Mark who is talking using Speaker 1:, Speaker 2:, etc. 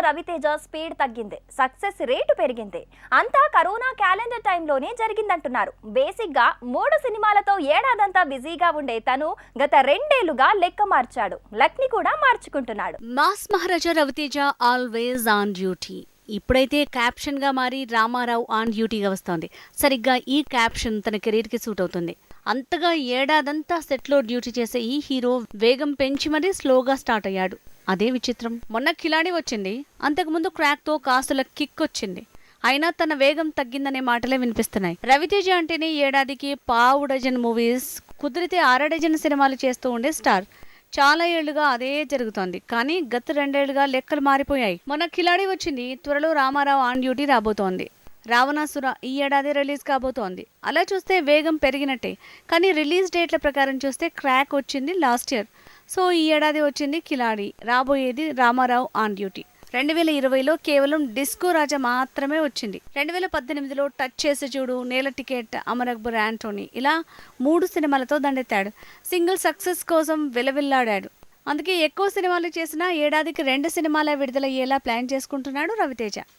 Speaker 1: Raviteja speed తగ్గింది. Success rate పెరిగింది. అంతా కరోనా క్యాలెండర్ టైంలోనే జరిగిందంటున్నారు. బేసిక్గా మూడు సినిమాలతో ఏడాదంతా బిజీగా ఉండే తను గత రెండేళ్ళుగా లెక్క మార్చాడు. లక్ని కూడా మార్చుకుంటున్నాడు.
Speaker 2: Mass Maharaja Raviteja always on duty. ఇప్పుడైతే క్యాప్షన్గా మారి రామారావు ఆన్ డ్యూటీగా వస్తోంది. సరిగ్గా ఈ క్యాప్షన్ తన కెరీర్కి సూట్ అవుతుంది. అంతగా ఏడాదంతా సెట్లో డ్యూటీ చేసే ఈ హీరో వేగం పెంచి మరీ స్లోగా స్టార్ట్ అయ్యాడు. అదే విచిత్రం. మొన్న కిలాడి వచ్చింది. అంతకుముందు క్రాక్తో కాసుల కిక్ వచ్చింది. అయినా తన వేగం తగ్గిందనే మాటలే వినిపిస్తున్నాయి. రవితేజ అంటేనే ఏడాదికి పావు డజన్ మూవీస్ కుదిరితే అర డజన్ సినిమాలు చేస్తూ ఉండే స్టార్. చాలా ఏళ్ళుగా అదే జరుగుతోంది. కానీ గత రెండేళ్ళుగా లెక్కలు మారిపోయాయి. మొన్న కిలాడి వచ్చింది. త్వరలో రామారావు ఆన్ డ్యూటీ రాబోతోంది. రావణాసుర ఈ ఏడాది రిలీజ్ కాబోతోంది. అలా చూస్తే వేగం పెరిగినట్టే. కానీ రిలీజ్ డేట్ల ప్రకారం చూస్తే క్రాక్ వచ్చింది లాస్ట్ ఇయర్. సో ఈ ఏడాది వచ్చింది కిలాడి. రాబోయేది రామారావు ఆన్ డ్యూటీ. రెండు వేల ఇరవైలో కేవలం డిస్కో రాజా మాత్రమే వచ్చింది. రెండు వేల పద్దెనిమిదిలో టచ్ చేసి చూడు నేల టికెట్ అమర్ అక్బర్ యాంటోనీ. ఇలా మూడు సినిమాలతో దండెత్తాడు. సింగిల్ సక్సెస్ కోసం విలవిల్లాడాడు. అందుకే ఎక్కువ సినిమాలు చేసినా ఏడాదికి రెండు సినిమాల విడుదలయ్యేలా ప్లాన్ చేసుకుంటున్నాడు రవితేజ.